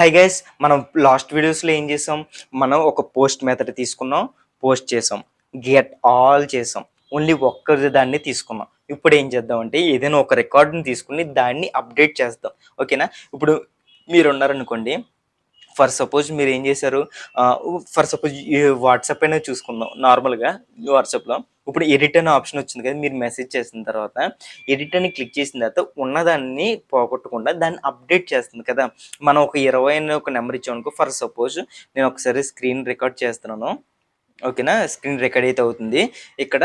Hi guys మనం last వీడియోస్లో ఏం చేసాం? మనం ఒక పోస్ట్ మెథడ్ తీసుకున్నాం పోస్ట్ చేసాం. గెట్ ఆల్ చేసాం. ఓన్లీ ఒక్కరి దాన్ని తీసుకున్నాం. ఇప్పుడు ఏం చేద్దాం అంటే ఏదైనా ఒక రికార్డుని తీసుకుని దాన్ని అప్డేట్ చేస్తాం ఓకేనా ఇప్పుడు మీరు ఉన్నారనుకోండి ఫర్ సపోజ్ మీరు ఏం చేశారు ఫర్ సపోజ్ వాట్సాప్ అయినా చూసుకుందాం నార్మల్గా వాట్సాప్లో. ఇప్పుడు ఎడిట్ అనే ఆప్షన్ వచ్చింది కదా మీరు మెసేజ్ చేసిన తర్వాత ఎడిట్ అని క్లిక్ చేసిన తర్వాత ఉన్నదాన్ని పోగొట్టకుండా దాన్ని అప్డేట్ చేస్తుంది కదా. మనం ఒక ఇరవై అనే ఒక నెంబర్ ఇచ్చామనుకో ఫర్ సపోజ్ నేను ఒకసారి స్క్రీన్ రికార్డ్ చేస్తున్నాను. ఓకేనా? స్క్రీన్ రికార్డ్ అయితే అవుతుంది. ఇక్కడ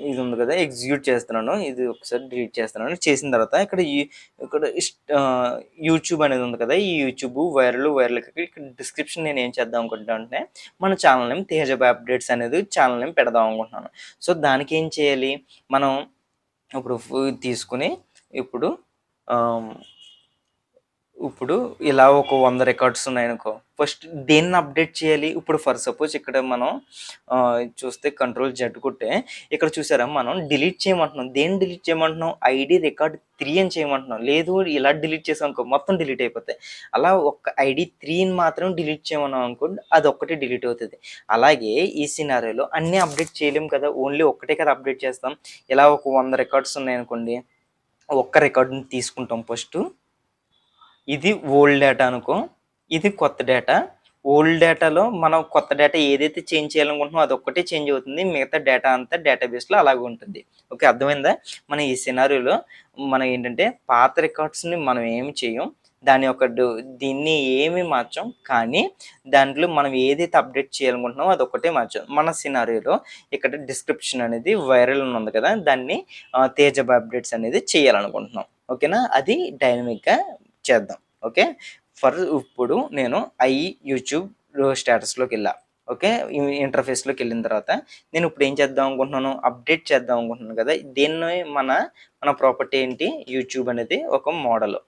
ఇది ఉంది కదా ఎగ్జిక్యూట్ చేస్తున్నాను ఇది ఒకసారి డిలీట్ చేస్తున్నాను. చేసిన తర్వాత ఇక్కడ ఈ- ఇక్కడ ఇస్ట్- యూట్యూబ్ అనేది ఉంది కదా ఈ యూట్యూబ్ వైరల్ వైరల్ ఇక్కడ డిస్క్రిప్షన్ నేను ఏం చేద్దాం అనుకుంటున్నాను అంటే మన ఛానల్ నేమ్ తేజబ్ అప్డేట్స్ అనేది ఛానల్ నేమ్ పెడదాం అనుకుంటున్నాను. సో దానికి ఏం చేయాలి? మనం ఇప్పుడు తీసుకుని ఇప్పుడు ఇప్పుడు ఇలా ఒక వంద రికార్డ్స్ ఉన్నాయనుకో ఫస్ట్ దేన్ని అప్డేట్ చేయాలి? ఇప్పుడు ఫర్ సపోజ్ ఇక్కడ మనం చూస్తే కంట్రోల్ జెడ్ కొట్టే ఇక్కడ చూసారా మనం డిలీట్ చేయమంటున్నాం. దేన్ని డిలీట్ చేయమంటున్నాం? ఐడి రికార్డ్ త్రీ అని చేయమంటున్నాం. లేదు ఇలా డిలీట్ చేసాం అనుకో మొత్తం డిలీట్ అయిపోతాయి. అలా ఒక ఐడి త్రీని మాత్రం డిలీట్ చేయమన్నాం అనుకో అది ఒక్కటే డిలీట్ అవుతుంది. అలాగే ఈ సినారీలో అన్నీ అప్డేట్ చేయలేము కదా ఓన్లీ ఒక్కటే కదా అప్డేట్ చేస్తాం. ఇలా ఒక వంద రికార్డ్స్ ఉన్నాయనుకోండి ఒక్క రికార్డుని తీసుకుంటాం ఫస్ట్ ఇది ఓల్డ్ డేటా అనుకో ఇది కొత్త డేటా ఓల్డ్ డేటాలో మనం కొత్త డేటా ఏదైతే చేంజ్ చేయాలనుకుంటున్నామో అది ఒక్కటే చేంజ్ అవుతుంది. మిగతా డేటా అంతా డేటాబేస్లో అలాగే ఉంటుంది. ఓకే అర్థమైందా? మన ఈ సినారీలో మనం ఏంటంటే పాత రికార్డ్స్ని మనం ఏమి చేయం దాని యొక్క దీన్ని ఏమి మార్చాం కానీ దాంట్లో మనం ఏదైతే అప్డేట్ చేయాలనుకుంటున్నామో అది ఒకటే మార్చాం. మన సినారియోలో ఇక్కడ డిస్క్రిప్షన్ అనేది వైరల్ ఉంది కదా దాన్ని తేజబ్ అప్డేట్స్ అనేది చేయాలనుకుంటున్నాం. ఓకేనా అది డైనమిక్గా చేద్దాం. ఓకే? ఫర్ ఇప్పుడు నేను ఐ యూట్యూబ్ స్టేటస్లోకి వెళ్ళా. ఓకే? ఇంటర్ఫేస్లోకి వెళ్ళిన తర్వాత నేను ఇప్పుడు ఏం చేద్దాం అనుకుంటున్నాను అప్డేట్ చేద్దాం అనుకుంటున్నాను కదా దీన్ని మన మన ప్రాపర్టీ ఏంటి? యూట్యూబ్ అనేది ఒక మోడల్.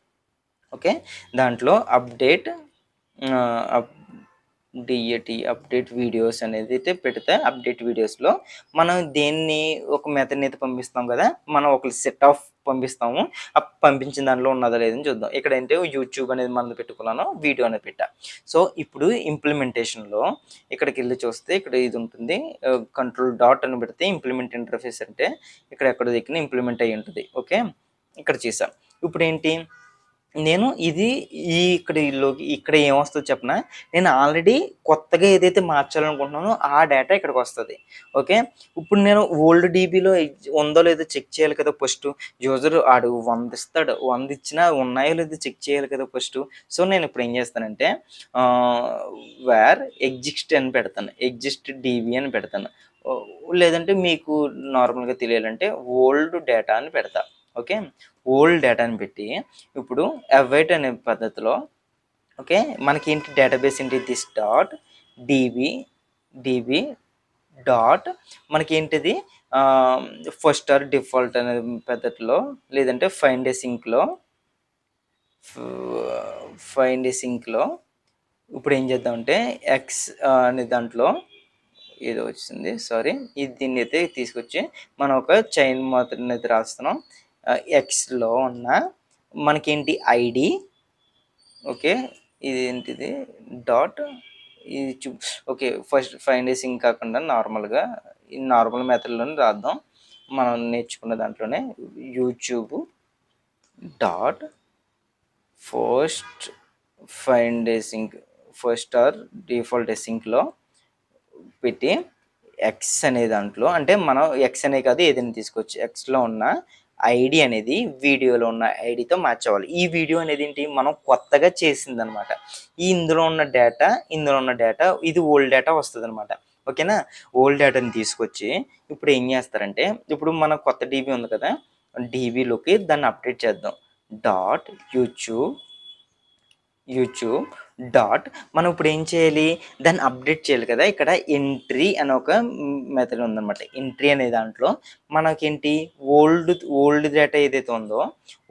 ఓకే? దాంట్లో అప్డేట్ డిఏటి అప్డేట్ వీడియోస్ అనేది అయితే పెడితే. అప్డేట్ వీడియోస్లో మనం దేన్ని ఒక మెథడ్ని అయితే పంపిస్తాం కదా మనం ఒక సెట్ ఆఫ్ పంపిస్తాము. ఆ పంపించిన దాంట్లో ఉన్నదా లేదని చూద్దాం. ఇక్కడ ఏంటంటే యూట్యూబ్ అనేది మనం పెట్టుకున్నాను వీడియో అనేది పెట్టా. సో ఇప్పుడు ఇంప్లిమెంటేషన్లో ఇక్కడికి వెళ్ళి చూస్తే ఇక్కడ ఇది ఉంటుంది. కంట్రోల్ డాట్ అని పెడితే ఇంప్లిమెంట్ ఇంటర్ఫేస్ అంటే ఇక్కడ ఎక్కడ దగ్గర ఇంప్లిమెంట్ అయ్యి ఉంటుంది. ఓకే ఇక్కడ చేసాం. ఇప్పుడు ఏంటి నేను ఇది ఈ ఇక్కడ ఇక్కడ ఏమొస్తుందో చెప్పిన? నేను ఆల్రెడీ కొత్తగా ఏదైతే మార్చాలనుకుంటున్నానో ఆ డేటా ఇక్కడికి వస్తుంది. ఓకే ఇప్పుడు నేను ఓల్డ్ డీబీలో ఉందో లేదో చెక్ చేయాలి కదా ఫస్ట్ యూజర్ ఆడు వంద ఇస్తాడు. వంద ఇచ్చినా ఉన్నాయో లేదో చెక్ చేయాలి కదా ఫస్ట్ సో నేను ఇప్పుడు ఏం చేస్తానంటే వేర్ ఎగ్జిస్ట్ అని పెడతాను. ఎగ్జిస్ట్ డీబీ అని పెడతాను. లేదంటే మీకు నార్మల్గా తెలియాలంటే ఓల్డ్ డేటా అని పెడతా. ఓకే? ఓల్డ్ డేటాని పెట్టి ఇప్పుడు అవైట్ అనే పద్ధతిలో ఓకే? మనకి ఏంటి డేటాబేస్ ఏంటి? This dot DB DB dot మనకి ఏంటిది? ఫస్ట్ ఆర్ డిఫాల్ట్ అనే పద్ధతిలో లేదంటే ఫైన్ డే సింక్లో ఫైన్ డే సింక్లో ఇప్పుడు ఏం చేద్దామంటే ఎక్స్ అనే దాంట్లో ఏదో వచ్చింది సారీ. ఇది దీన్ని అయితే తీసుకొచ్చి మనం ఒక చైన్ మాత్రం అయితే రాస్తున్నాం. ఎక్స్లో ఉన్న మనకేంటి ఐడి? ఓకే ఇది ఏంటిది డాట్ ఇది చూ ఓకే ఫస్ట్ ఫైవ్ డేస్ ఇంక కాకుండా నార్మల్గా ఈ నార్మల్ మెథడ్లోనే రాద్దాం. మనం నేర్చుకున్న దాంట్లోనే YouTube dot first five days ink first or default సింక్లో పెట్టి ఎక్స్ అనే దాంట్లో అంటే మనం ఎక్స్ అనే కాదు ఏదైనా తీసుకోవచ్చు. ఎక్స్లో ఉన్న ఐడి అనేది వీడియోలో ఉన్న ఐడితో మ్యాచ్ అవ్వాలి. ఈ వీడియో అనేది ఏంటి? మనం కొత్తగా చేసిందనమాట. ఈ ఇందులో ఉన్న డేటా ఇందులో ఉన్న డేటా ఇది ఓల్డ్ డేటా వస్తుంది అనమాట ఓకేనా ఓల్డ్ డేటాని తీసుకొచ్చి ఇప్పుడు ఏం చేస్తారంటే ఇప్పుడు మన కొత్త డీబీ ఉంది కదా డీబీలోకి దాన్ని అప్డేట్ చేద్దాం. డాట్ యూట్యూబ్ యూట్యూబ్ డాట్ మనం ఇప్పుడు ఏం చేయాలి? దాన్ని అప్డేట్ చేయాలి కదా. ఇక్కడ ఎంట్రీ అనే ఒక మెథడ్ ఉందన్నమాట. ఎంట్రీ అనే దాంట్లో మనకేంటి? ఓల్డ్ ఓల్డ్ డేటా ఏదైతే ఉందో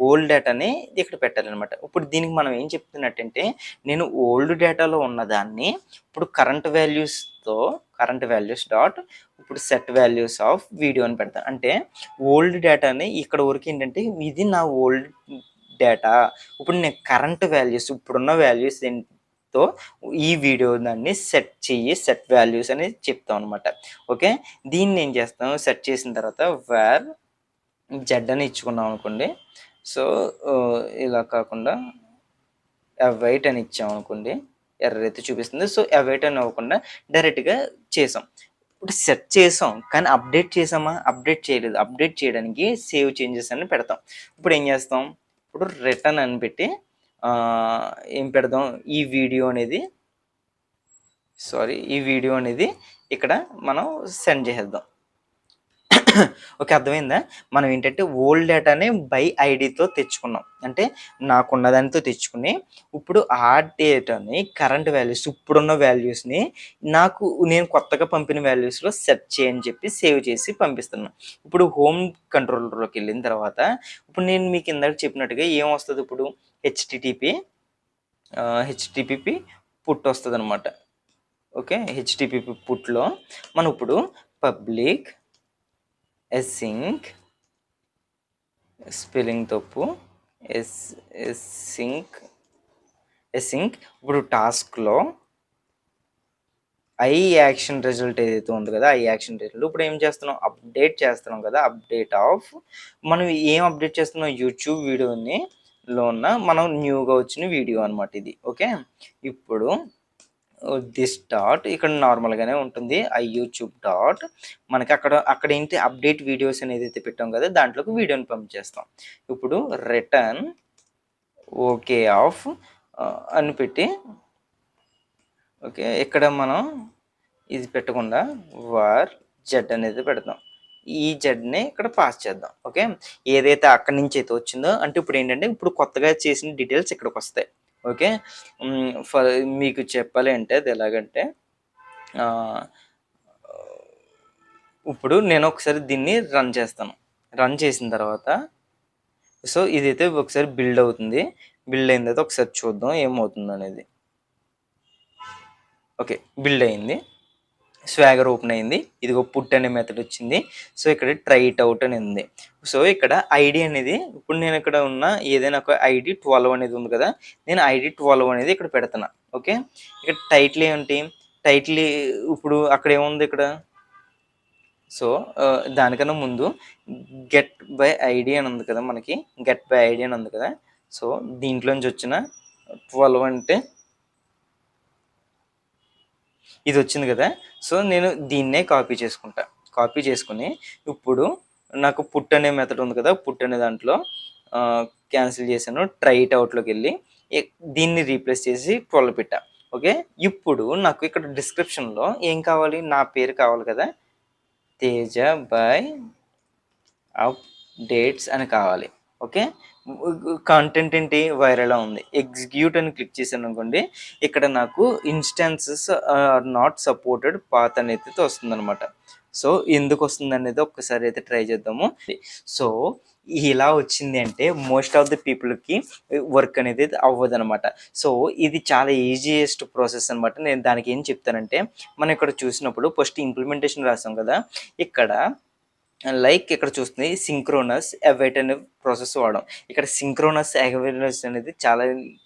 ఓల్డ్ డేటాని ఇక్కడ పెట్టాలన్నమాట. ఇప్పుడు దీనికి మనం ఏం చెప్తున్నట్టంటే నేను ఓల్డ్ డేటాలో ఉన్నదాన్ని ఇప్పుడు కరెంట్ వాల్యూస్తో కరెంట్ వాల్యూస్ డాట్ ఇప్పుడు సెట్ వాల్యూస్ ఆఫ్ వీడియో అని పెడతాను అంటే ఓల్డ్ డేటాని ఇక్కడ వరకు ఏంటంటే ఇది నా ఓల్డ్ డేటా ఇప్పుడు నేను కరెంట్ వాల్యూస్ ఇప్పుడున్న వాల్యూస్ తో ఈ వీడియో దాన్ని సెట్ చెయ్యి సెట్ వాల్యూస్ అని చెప్తాం అనమాట ఓకే? దీన్ని ఏం చేస్తాం సెట్ చేసిన తర్వాత వేర్ జెడ్ అని ఇచ్చుకున్నాం అనుకోండి. సో ఇలా కాకుండా అవైట్ అని ఇచ్చాం అనుకోండి. ఎర్ర అయితే చూపిస్తుంది. సో అవైట్ అని అవ్వకుండా డైరెక్ట్గా చేసాం. ఇప్పుడు సెట్ చేసాం. కానీ అప్డేట్ చేసామా? అప్డేట్ చేయలేదు. అప్డేట్ చేయడానికి సేవ్ చేంజెస్ అని పెడతాం. ఇప్పుడు ఏం చేస్తాం? ఇప్పుడు రిటర్న్ అని పెట్టి ఏం పెడదాం? ఈ వీడియో అనేది సారీ ఈ వీడియో అనేది ఇక్కడ మనం సెండ్ చేసేద్దాం. ఓకే అర్థమైందా? మనం ఏంటంటే ఓల్డ్ డేటాని బై ఐడితో తెచ్చుకున్నాం. అంటే నాకున్న దానితో తెచ్చుకుని ఇప్పుడు ఆ డేటాని కరెంట్ వాల్యూస్ ఇప్పుడున్న వాల్యూస్ని నాకు నేను కొత్తగా పంపిన వాల్యూస్లో సెట్ చేయని చెప్పి సేవ్ చేసి పంపిస్తున్నాను ఇప్పుడు హోమ్ కంట్రోలర్లోకి వెళ్ళిన తర్వాత ఇప్పుడు నేను మీకు ఇందాక చెప్పినట్టుగా ఏం వస్తుంది ఇప్పుడు? హెచ్టిటిపి హెచ్టిపిపి పుట్ వస్తుంది అనమాట ఓకే హెచ్టిపిపి పుట్లో మనం ఇప్పుడు పబ్లిక్ ఎస్సింక్ స్పెల్లింగ్ తప్పు ఎస్ ఎస్సింక్ ఎస్సింక్ ఇప్పుడు టాస్క్లో ఐ యాక్షన్ రిజల్ట్ ఏదైతే ఉంది కదా ఐ యాక్షన్ రిజల్ట్ ఇప్పుడు ఏం చేస్తున్నాం? అప్డేట్ చేస్తున్నాం కదా అప్డేట్ ఆఫ్ మనం ఏం అప్డేట్ చేస్తున్నాం? యూట్యూబ్ వీడియోని లో ఉన్న మనం న్యూగా వచ్చిన వీడియో అనమాట ఇది. ఓకే ఇప్పుడు దిస్ డాట్ ఇక్కడ నార్మల్గానే ఉంటుంది. ఐ యూట్యూబ్ డాట్ మనకి అక్కడ అక్కడ ఏంటి అప్డేట్ వీడియోస్ అనేది అయితే పెట్టాం కదా దాంట్లోకి వీడియోని పంపించేస్తాం ఇప్పుడు రిటర్న్ ఓకే ఆఫ్ అని పెట్టి ఓకే ఇక్కడ మనం ఇది పెట్టకుండా వార్ జెడ్ అనేది పెడతాం. ఈ జెడ్ని ఇక్కడ పాస్ చేద్దాం ఓకే ఏదైతే అక్కడి నుంచి అయితే వచ్చిందో అంటే ఇప్పుడు ఏంటంటే ఇప్పుడు కొత్తగా చేసిన డీటెయిల్స్ ఇక్కడికి వస్తాయి. ఓకే? ఫర్ మీకు చెప్పాలి అంటే అది ఎలాగంటే ఇప్పుడు నేను ఒకసారి దీన్ని రన్ చేస్తాను. రన్ చేసిన తర్వాత సో ఇదైతే ఒకసారి బిల్డ్ అవుతుంది. బిల్డ్ అయిన తర్వాత ఒకసారి చూద్దాం ఏమవుతుంది అనేది ఓకే బిల్డ్ అయింది. స్వాగర్ ఓపెన్ అయింది. ఇదిగో పుట్ అనే మెథడ్ వచ్చింది. సో ఇక్కడ ట్రై ఇట్ అవుట్ అని ఉంది. సో ఇక్కడ ఐడి అనేది ఇప్పుడు నేను ఇక్కడ ఉన్న ఏదైనా ఒక ఐడి ట్వెల్వ్ అనేది ఉంది కదా నేను ఐడి ట్వెల్వ్ అనేది ఇక్కడ పెడుతున్నా. ఓకే ఇక్కడ టైటిల్ ఏంటి? టైటిల్ ఇప్పుడు అక్కడ ఏముంది ఇక్కడ? సో దానికన్నా ముందు గెట్ బై ఐడి అని ఉంది కదా మనకి. గెట్ బై ఐడి అని ఉంది కదా. సో దీంట్లోంచి వచ్చిన ట్వెల్వ్ అంటే ఇది వచ్చింది కదా. సో నేను దీన్నే కాపీ చేసుకుంటా. కాపీ చేసుకుని ఇప్పుడు నాకు పుట్ అనే మెథడ్ ఉంది కదా. పుట్ అనే దాంట్లో క్యాన్సిల్ చేశాను. ట్రైట్ అవుట్లోకి వెళ్ళి దీన్ని రీప్లేస్ చేసి ట్వెల్వ్ పెట్టా. ఓకే ఇప్పుడు నాకు ఇక్కడ డిస్క్రిప్షన్లో ఏం కావాలి? నా పేరు కావాలి కదా. తేజ బై అప్డేట్స్ అని కావాలి. ఓకే కాంటెంట్ ఏంటి? వైరల్ ఉంది. ఎగ్జిక్యూట్ అని క్లిక్ చేశాను అనుకోండి ఇక్కడ నాకు instances are not supported path అనేది అయితే వస్తుంది అనమాట సో ఎందుకు వస్తుంది అనేది ఒక్కసారి అయితే ట్రై చేద్దాము. సో ఇలా వచ్చింది అంటే మోస్ట్ ఆఫ్ ది పీపుల్కి వర్క్ అనేది అవ్వదు అనమాట సో ఇది చాలా ఈజియెస్ట్ ప్రాసెస్ అనమాట నేను దానికి ఏం చెప్తానంటే మనం ఇక్కడ చూసినప్పుడు ఫస్ట్ ఇంప్లిమెంటేషన్ రాసాం కదా ఇక్కడ లైక్ ఇక్కడ చూస్తుంది సింక్రోనస్ అవైట్ అనే ప్రాసెస్ వాడడం. ఇక్కడ సింక్రోనస్ అవేర్నెస్ అనేది చాలా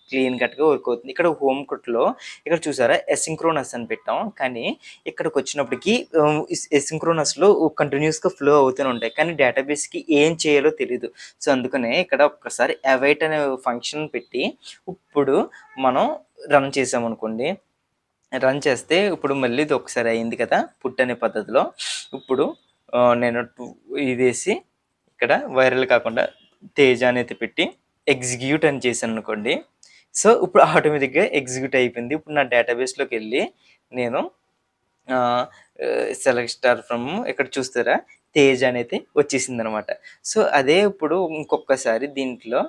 క్లీన్ కట్గా వర్క్ అవుతుంది. ఇక్కడ హోమ్ కుట్లో ఇక్కడ చూసారా ఎసింక్రోనస్ అని పెట్టాం. కానీ ఇక్కడికి వచ్చినప్పటికి ఎసింక్రోనస్లో కంటిన్యూస్గా ఫ్లో అవుతూనే ఉంటాయి. కానీ డేటాబేస్కి ఏం చేయాలో తెలియదు సో అందుకనే ఇక్కడ ఒక్కసారి అవైట్ అనే ఫంక్షన్ పెట్టి ఇప్పుడు మనం రన్ చేసామనుకోండి. రన్ చేస్తే ఇప్పుడు మళ్ళీ ఇది ఒకసారి అయింది కదా పుట్ అనే పద్ధతిలో. ఇప్పుడు నేను టూ ఇది ఇక్కడ వైరల్ కాకుండా తేజ అనేది పెట్టి ఎగ్జిక్యూట్ అని చేశాను అనుకోండి. సో ఇప్పుడు ఆటోమేటిక్గా ఎగ్జిక్యూట్ అయిపోయింది. ఇప్పుడు నా డేటాబేస్లోకి వెళ్ళి నేను సెలెక్ట్ స్టార్ ఫ్రమ్ ఇక్కడ చూస్తారా? తేజ్ అనేది వచ్చేసింది అనమాట సో అదే ఇప్పుడు ఇంకొకసారి దీంట్లో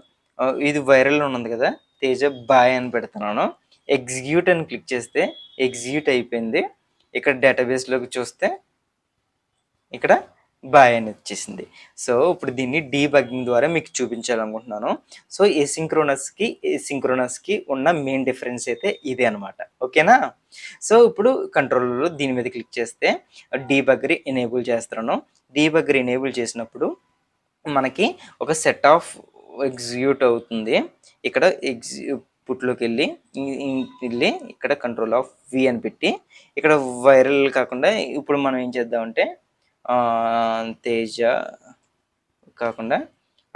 ఇది వైరల్ ఉన్నది కదా తేజ బాయ్ అని పెడుతున్నాను. ఎగ్జిక్యూట్ అని క్లిక్ చేస్తే ఎగ్జిక్యూట్ అయిపోయింది. ఇక్కడ డేటాబేస్లోకి చూస్తే ఇక్కడ బాయ్ అని వచ్చేసింది. సో ఇప్పుడు దీన్ని డీబగ్గింగ్ ద్వారా మీకు చూపించాలనుకుంటున్నాను. సో ఎసింక్రోనస్కి సింక్రోనస్కి ఉన్న మెయిన్ డిఫరెన్స్ అయితే ఇదే అనమాట ఓకేనా సో ఇప్పుడు కంట్రోల్లో దీని మీద క్లిక్ చేస్తే డీబగ్గర్ ఎనేబుల్ చేస్తున్నాను డీబగ్గర్ ఎనేబుల్ చేసినప్పుడు మనకి ఒక సెట్ ఆఫ్ ఎగ్జిక్యూట్ అవుతుంది. ఇక్కడ ఎగ్జిక్యూట్లోకి వెళ్ళి వెళ్ళి ఇక్కడ కంట్రోల్ ఆఫ్ వి అని పెట్టి ఇక్కడ వైరల్ కాకుండా ఇప్పుడు మనం ఏం చేద్దామంటే తేజ కాకుండా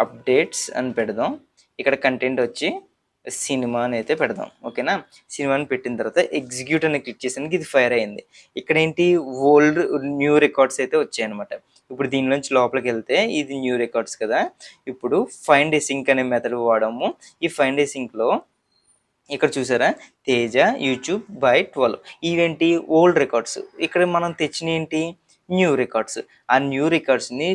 అప్డేట్స్ అని పెడదాం. ఇక్కడ కంటెంట్ వచ్చి సినిమా అని అయితే పెడదాం. ఓకేనా? సినిమాని పెట్టిన తర్వాత ఎగ్జిక్యూట్ అని క్లిక్ చేసానికి ఇది ఫైర్ అయింది. ఇక్కడ ఏంటి? ఓల్డ్ న్యూ రికార్డ్స్ అయితే వచ్చాయన్నమాట. ఇప్పుడు దీనిలోంచి లోపలికి వెళ్తే ఇది న్యూ రికార్డ్స్ కదా. ఇప్పుడు ఫైండ్ సింక్ అనే మెథడ్ వాడాము. ఈ ఫైండ్ సింక్లో ఇక్కడ చూసారా? తేజ యూట్యూబ్ బై ట్వెల్వ్ ఇవేంటి? ఓల్డ్ రికార్డ్స్ ఇక్కడ మనం తెచ్చిన ఏంటి? New records. ఆ న్యూ రికార్డ్స్ని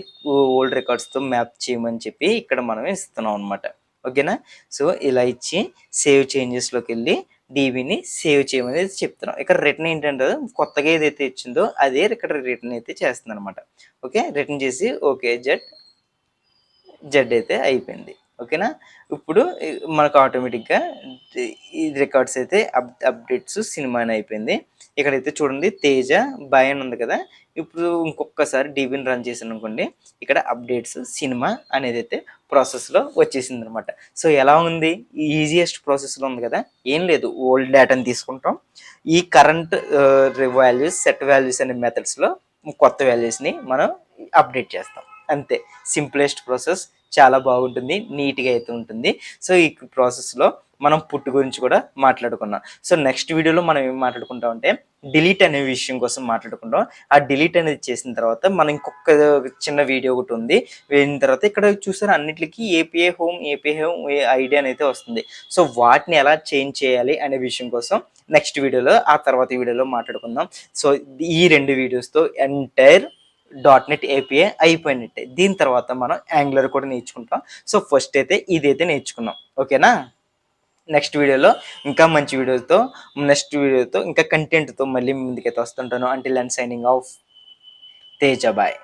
ఓల్డ్ రికార్డ్స్తో మ్యాప్ చేయమని చెప్పి ఇక్కడ మనం ఇస్తున్నాం అనమాట ఓకేనా? సో ఇలా ఇచ్చి సేవ్ చేంజెస్లోకి వెళ్ళి డీబీని సేవ్ చేయమని చెప్తున్నాం. ఇక్కడ రిటర్న్ ఏంటంటే కొత్తగా ఏదైతే ఇచ్చిందో అదే ఇక్కడ రిటర్న్ అయితే చేస్తుంది అనమాట ఓకే? రిటర్న్ చేసి ఓకే జెడ్ జెడ్ అయితే అయిపోయింది. ఓకేనా? ఇప్పుడు మనకు ఆటోమేటిక్గా ఈ రికార్డ్స్ అయితే అప్ అప్డేట్స్ సినిమా అని అయిపోయింది. ఇక్కడైతే చూడండి తేజ బాయ్ అని ఉంది కదా. ఇప్పుడు ఇంకొకసారి డీబీని రన్ చేసాను అనుకోండి ఇక్కడ అప్డేట్స్ సినిమా అనేది అయితే ప్రాసెస్లో వచ్చేసింది అనమాట సో ఎలా ఉంది? ఈజియెస్ట్ ప్రాసెస్లో ఉంది కదా. ఏం లేదు ఓల్డ్ డేటాని తీసుకుంటాం. ఈ కరెంట్ వాల్యూస్ సెట్ వాల్యూస్ అనే మెథడ్స్లో కొత్త వాల్యూస్ని మనం అప్డేట్ చేస్తాం. అంతే. సింప్లెస్ట్ ప్రాసెస్ చాలా బాగుంటుంది నీట్గా అయితే ఉంటుంది. సో ఈ ప్రాసెస్లో మనం పుట్టు గురించి కూడా మాట్లాడుకున్నాం. సో నెక్స్ట్ వీడియోలో మనం ఏం మాట్లాడుకుంటాం అంటే డిలీట్ అనే విషయం కోసం మాట్లాడుకుంటాం. ఆ డిలీట్ అనేది చేసిన తర్వాత మనం ఇంకొక చిన్న వీడియో ఒకటి ఉంది. వెళ్ళిన తర్వాత ఇక్కడ చూసారు అన్నిటికీ APA home APA home idea అనేది వస్తుంది. సో వాటిని ఎలా చేంజ్ చేయాలి అనే విషయం కోసం నెక్స్ట్ వీడియోలో ఆ తర్వాత వీడియోలో మాట్లాడుకుందాం. సో ఈ రెండు వీడియోస్తో ఎంటైర్ డాట్ నెట్ ఏపీఏ అయిపోయినట్టే. దీని తర్వాత మనం యాంగులర్ కూడా నేర్చుకుంటాం. సో ఫస్ట్ అయితే ఇదైతే నేర్చుకున్నాం. ఓకేనా నెక్స్ట్ వీడియోలో ఇంకా మంచి వీడియోతో నెక్స్ట్ వీడియోతో ఇంకా కంటెంట్తో మళ్ళీ ముందుకైతే వస్తుంటాను. Until and signing off Teja bye